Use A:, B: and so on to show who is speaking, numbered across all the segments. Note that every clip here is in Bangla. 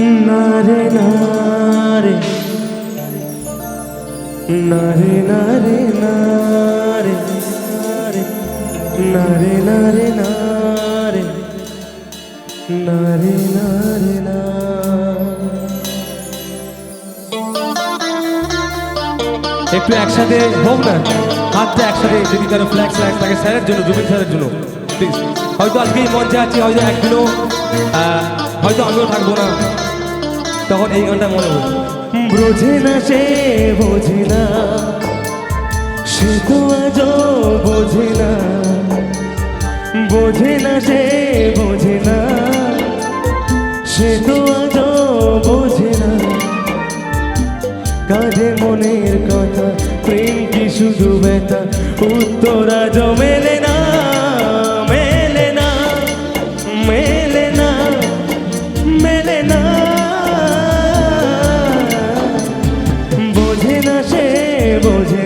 A: নারে নারে। নারে নারে নারে। নারে নারে নারে। নারে নারে
B: একটু একসাথে হোক না, হাতটা একসাথে যদি কারও ফ্ল্যাগ ফ্ল্যাগ থাকে স্যারের জন্য, জুবিন স্যারের জন্য প্লিজ হয়তো আজকে এই মঞ্চে আছি হয়তো একদিনও হয়তো আমিও থাকব না। তখন এই গানটা মনে হবে
A: বোঝে না সে বোঝে না। সে তো আজও বোঝে না। বোঝে না সে বোঝে না। সে তো আজও বোঝে না। কাঁধে মনের কথা প্রেম কি শুধু ব্যথা? উত্তর আজ মেলে না। বোঝে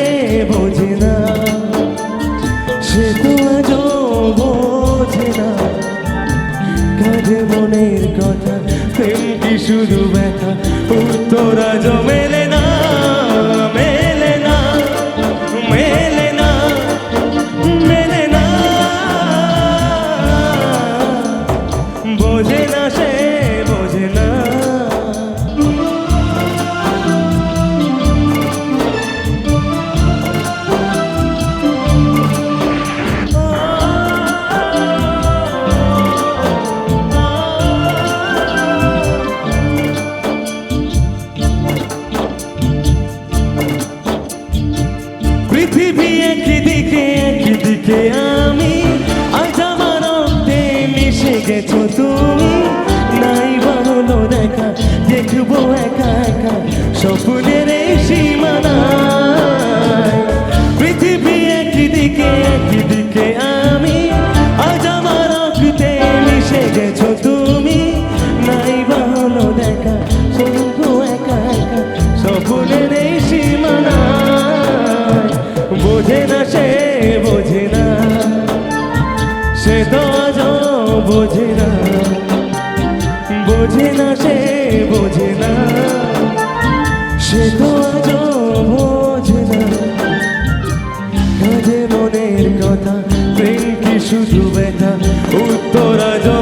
A: শুধু ব্যথা একদিকে একদিকে আমি। আজ আমার অন্তে মিশে গেছো তুমি। নাই ভালো দেখা, দেখব একা একা। স্বপ্নের বোঝে না, সে বোঝে না। সে তো আজও বোঝে না। বোঝে না, সে বোঝে না। সে তো আজও বোঝে না। কাজে মনের কথা, প্রেম কি শুধু ব্যথা? উত্তর আজ